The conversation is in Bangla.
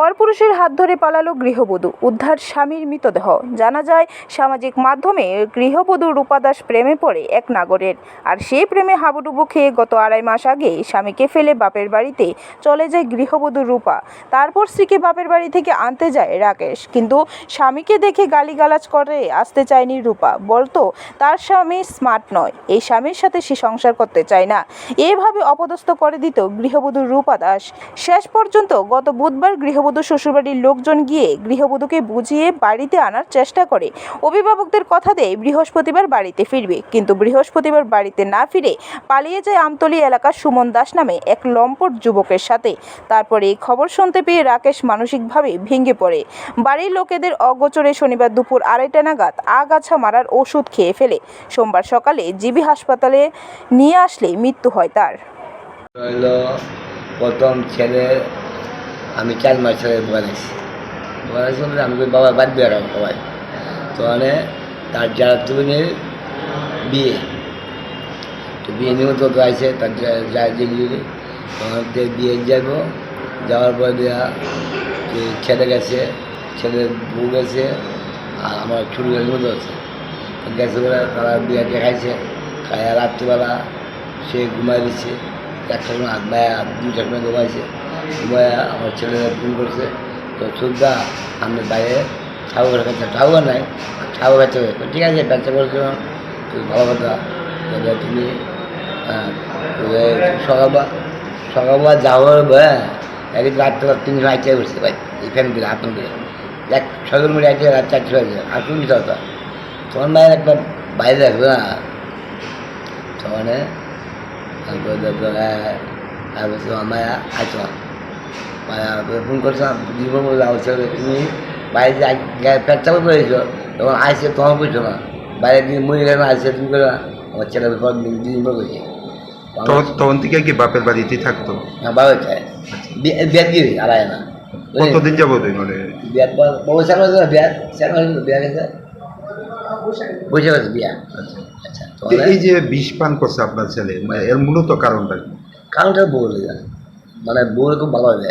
পরপুরুষের হাত ধরে পালালো গৃহবধূ। উদ্ধার স্বামীর মৃতদেহ। জানা যায়, সামাজিক মাধ্যমে গৃহবধূ রূপা দাস প্রেমে পড়ে এক নাগরের। আর সেই প্রেমে হাবুডুবু খেয়ে গত আড়াই মাস আগে স্বামীকে ফেলে বাপের বাড়িতে চলে যায় গৃহবধূ রূপা। তারপর স্ত্রীকে বাপের বাড়ি থেকে আনতে যায় রাকেশ। কিন্তু স্বামীকে দেখে গালিগালাজ করে, আসতে চায়নি রূপা। বলতো, তার স্বামী স্মার্ট নয়। এই স্বামীর সাথে সে সংসার করতে চায় না। এভাবে অপদস্থ করে দিত গৃহবধূ রূপা দাস। শেষ পর্যন্ত গত বুধবার গৃহবধূ শ্বশুরবাড়ির লোকজন গিয়ে গৃহবধূকে বুঝিয়ে বাড়িতে আনার চেষ্টা করে। অভিভাবকদের কথা দেয় বৃহস্পতিবার বাড়িতে ফিরবে। কিন্তু বৃহস্পতিবার বাড়িতে না ফিরে পালিয়ে যায় আমতলী এলাকার সুমন দাস নামে এক লম্পট যুবকের সাথে। তারপরে এই খবর শুনতে পেয়ে রাকেশ মানসিকভাবে ভেঙে পড়ে। বাড়ির লোকেদের অগোচরে শনিবার দুপুর আড়াইটা নাগাদ আগাছা মারার ওষুধ খেয়ে ফেলে। সোমবার সকালে জিবি হাসপাতালে নিয়ে আসলে মৃত্যু হয় তার। প্রথম ছেলে আমি চার মাস ছেলে বলেছি বলেছি বলে আমি বাবা, বাদ দিয়ে রাখো সবাই। তো মানে তার যারা তুমি বিয়ে। তো বিয়ে নিমন্ত্রণ তো আছে, তার যা- যা যেগুলি তখন বিয়ে যাব, যাওয়ার পর দেওয়া ছেলে গেছে, ছেলের বউ গেছে, আর আমার ছোটো মতো আছে। গেছে বলে তারা বিয়ে দেখাইছে খায় রাত্রিবেলা সে ঘুমাই দিচ্ছে একটার সময় বায়া দুটার সময় ঘুমাইছে। আমার ছেলেরা ফোন করছে। তো সুদ্ধা আমি বাইরে ঠাকুর কাছে, ঠাকুর নাই, ঠাকুর কাছে ঠিক আছে ব্যবসা করছিলাম তো ভালো কথা। তবে তুমি সকালবেলা সকালবেলা যাওয়ার হ্যাঁ একদিন রাত্রে এখানে দিলে আপনার দিলে এক, সকাল মিলে এক রাত চারটে হয়ে যায় আসুন কথা তখন বাইরে একটা বাইরে রাখবে না। তখন, তারপরে দেখল হ্যাঁ তো আসলাম মায়া ফোন করছিলাম দিব বলে তুমি বাইরে পেট চাপে পড়েছ তখন আসছে তখন বুঝছ না বাইরে দিন মরে গেলে আসছে তুমি করে আমার পর দিন পর করছি তখন থেকে কি বাপের বাড়িতেই থাকতো? না বাবা চায় বিয়াত দিয়ে আড়াই না কতদিন যাবত মানে বিয়াত বড় চার মাস বিয়াত চার মাস বিয়া গেছে বসে গেছে বিয়া। আচ্ছা এই যে বিষ পান করছে আপনার ছেলে মানে এর মূলত কারণটা কি? কারণটা বলে মানে বউর খুব ভালো হবে